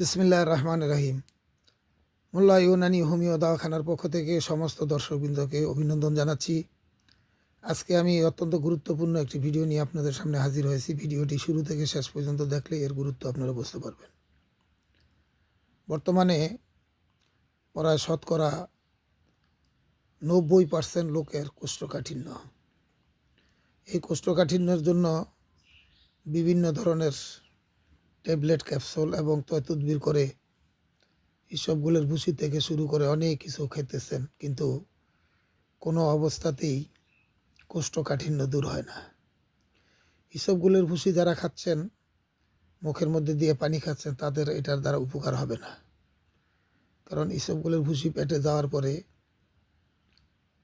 বিসমিল্লাহ রহমান রহিম। মোল্লা ইউনানি হোমিও দাওয়াখানার পক্ষ থেকে সমস্ত দর্শকবৃন্দকে অভিনন্দন জানাচ্ছি। আজকে আমি অত্যন্ত গুরুত্বপূর্ণ একটি ভিডিও নিয়ে আপনাদের সামনে হাজির হয়েছি। ভিডিওটি শুরু থেকে শেষ পর্যন্ত দেখলে এর গুরুত্ব আপনারা বুঝতে পারবেন। বর্তমানে প্রায় শতকরা নব্বই পার্সেন্ট লোকের কোষ্ঠকাঠিন্য। এই কোষ্ঠকাঠিন্যের জন্য বিভিন্ন ধরনের ট্যাবলেট, ক্যাপসুল এবং তৈতুদ্বির করে এসবগুলোর ভুসি থেকে শুরু করে অনেক কিছু খেতেছেন। কিন্তু কোনো অবস্থাতেই কোষ্ঠকাঠিন্য দূর হয় না। এসবগুলোর ভুসি যারা খাচ্ছেন, মুখের মধ্যে দিয়ে পানি খাচ্ছেন, তাদের এটার দ্বারা উপকার হবে না। কারণ এসবগুলোর ভুসি পেটে যাওয়ার পরে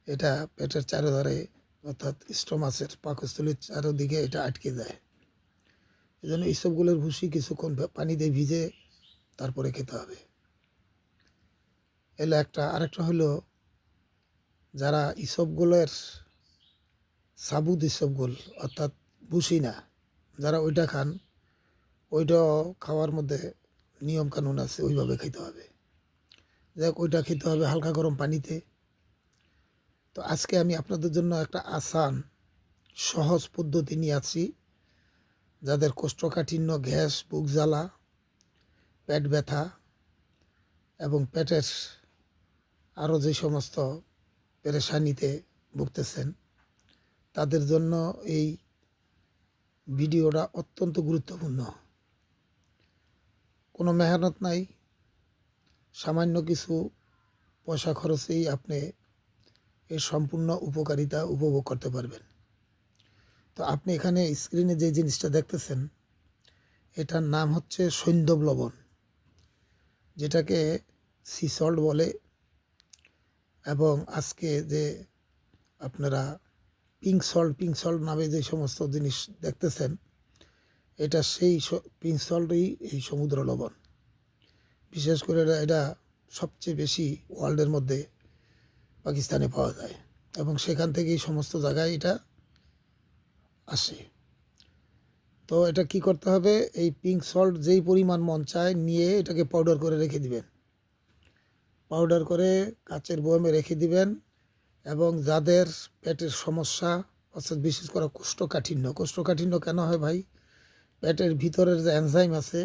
এটা পেটের চারোধারে অর্থাৎ স্টোমাসের পাকস্থলীর চারোদিকে এটা আটকে যায়। এই জন্য এইসবগুলোর ভুসি কিছুক্ষণ পানি দিয়ে ভিজে তারপরে খেতে হবে। এলো একটা, আরেকটা হলো যারা ইসবগুলোর সাবুদ ইসবগুল অর্থাৎ ভুসি না, যারা ওইটা খান, ওইটাও খাওয়ার মধ্যে নিয়ম কানুন আছে, ওইভাবে খেতে হবে। যাই হোক, ওইটা খেতে হবে হালকা গরম পানিতে। তো আজকে আমি আপনাদের জন্য একটা আসান সহজ পদ্ধতি নিয়ে আছি যাদের কোষ্ঠকাঠিন্য, গ্যাস, বুক জ্বালা, পেট ব্যথা এবং পেটের আরও যে সমস্ত পেরেশানিতে ভুগতেছেন, তাদের জন্য এই ভিডিওটা অত্যন্ত গুরুত্বপূর্ণ। কোনো মেহনত নাই, সামান্য কিছু পয়সা খরচেই আপনি এর সম্পূর্ণ উপকারিতা উপভোগ করতে পারবেন। তো আপনি এখানে স্ক্রিনে যে জিনিসটা দেখতেছেন, এটার নাম হচ্ছে সৈন্দব লবণ, যেটাকে সি সল্ট বলে এবং আজকে যে আপনারা পিঙ্ক সল্ট পিঙ্ক সল্ট নামে যে সমস্ত জিনিস দেখতেছেন, এটা সেই পিঙ্ক সল্টই এই সমুদ্র লবণ। বিশেষ করে এটা- এটা সবচেয়ে বেশি ওয়ার্ল্ডের মধ্যে পাকিস্তানে পাওয়া যায় এবং সেখান থেকেই সমস্ত জায়গায় এটা আসে। তো এটা কি করতে হবে? এই পিঙ্ক সল্ট যেই পরিমাণ মন চায় নিয়ে এটাকে পাউডার করে রেখে দিবেন। পাউডার করে কাচের বয়মে রেখে দিবেন এবং যাদের পেটের সমস্যা, অর্থাৎ বিশেষ করে কোষ্ঠকাঠিন্য কোষ্ঠকাঠিন্য কেন হয় ভাই? পেটের ভিতরের যে এনজাইম আছে,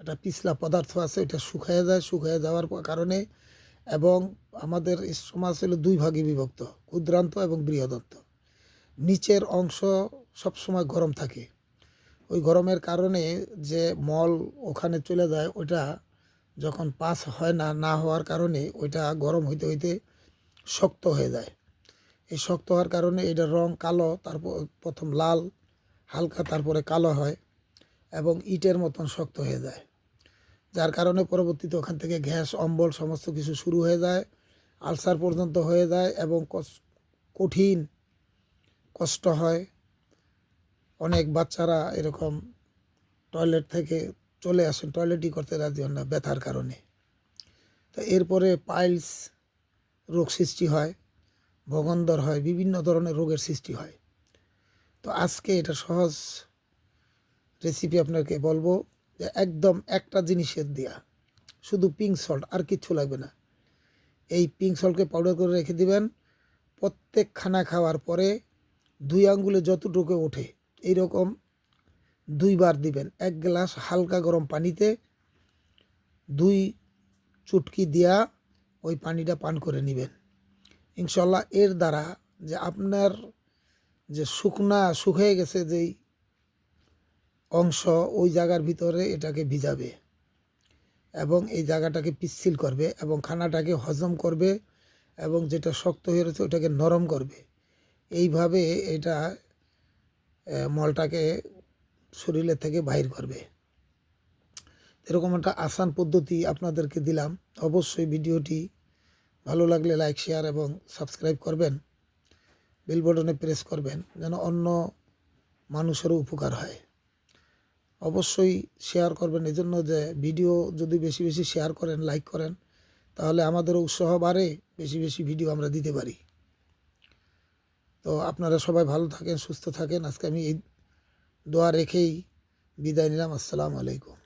একটা পিছলা পদার্থ আছে এটা শুকায় যায়, শুকায় যাওয়ার কারণে এবং আমাদের সমাজ হলো দুই ভাগে বিভক্ত, ক্ষুদ্রান্ত এবং বৃহদন্ত। নিচের অংশ সবসময় গরম থাকে। ওই গরমের কারণে যে মল ওখানে চলে যায়, ওইটা যখন পাস হয় না না হওয়ার কারণে ওইটা গরম হইতে হইতে শক্ত হয়ে যায়। এই শক্ত হওয়ার কারণে এটার রং কালো, তারপর প্রথম লাল, হালকা, তারপরে কালো হয় এবং ইটের মতন শক্ত হয়ে যায়। যার কারণে পরবর্তীতে ওখান থেকে গ্যাস, অম্বল সমস্ত কিছু শুরু হয়ে যায়, আলসার পর্যন্ত হয়ে যায় এবং কঠিন, কষ্ট হয়। অনেক বাচ্চারা এরকম টয়লেট থেকে চলে আসেন টয়লেটই করতে রাজি হন না ব্যথার কারণে। তো এরপরে পাইলস রোগ সৃষ্টি হয়, ভগন্দর হয়, বিভিন্ন ধরনের রোগের সৃষ্টি হয়। তো আজকে এটা সহজ রেসিপি আপনাকে বলব যে একদম একটা জিনিসের দেয়া, শুধু পিঙ্ক সল্ট আর কিচ্ছু লাগবে না। এই পিঙ্ক সল্টকে পাউডার করে রেখে দিবেন প্রত্যেক খানা খাওয়ার পরে দুই আঙ্গুলে যতটুকু ওঠে এইরকম দুইবার দিবেন। এক গ্লাস হালকা গরম পানিতে দুই চুটকি দিয়া ওই পানিটা পান করে নেবেন। ইনশাল্লাহ এর দ্বারা যে আপনার যে শুকনা শুকিয়ে গেছে যেই অংশ, ওই জায়গার ভিতরে এটাকে ভিজাবে এবং এই জায়গাটাকে পিচ্ছিল করবে এবং খানাটাকে হজম করবে এবং যেটা শক্ত হয়ে রয়েছে ওটাকে নরম করবে। এইভাবে এটা মলটাকে শরীরের থেকে বাহির করবে। এরকম একটা আসান পদ্ধতি আপনাদেরকে দিলাম। অবশ্যই ভিডিওটি ভালো লাগলে লাইক, শেয়ার এবং সাবস্ক্রাইব করবেন। বেল বটনে প্রেস করবেন যেন অন্য মানুষেরও উপকার হয়। অবশ্যই শেয়ার করবেন। এজন্য যে ভিডিও যদি বেশি বেশি শেয়ার করেন, লাইক করেন, তাহলে আমাদেরও উৎসাহ বাড়ে, বেশি বেশি ভিডিও আমরা দিতে পারি। তো আপনারা সবাই ভালো থাকেন, সুস্থ থাকেন। আজকে আমি এই দোয়া রেখেই বিদায় নিলাম। আসসালামু আলাইকুম।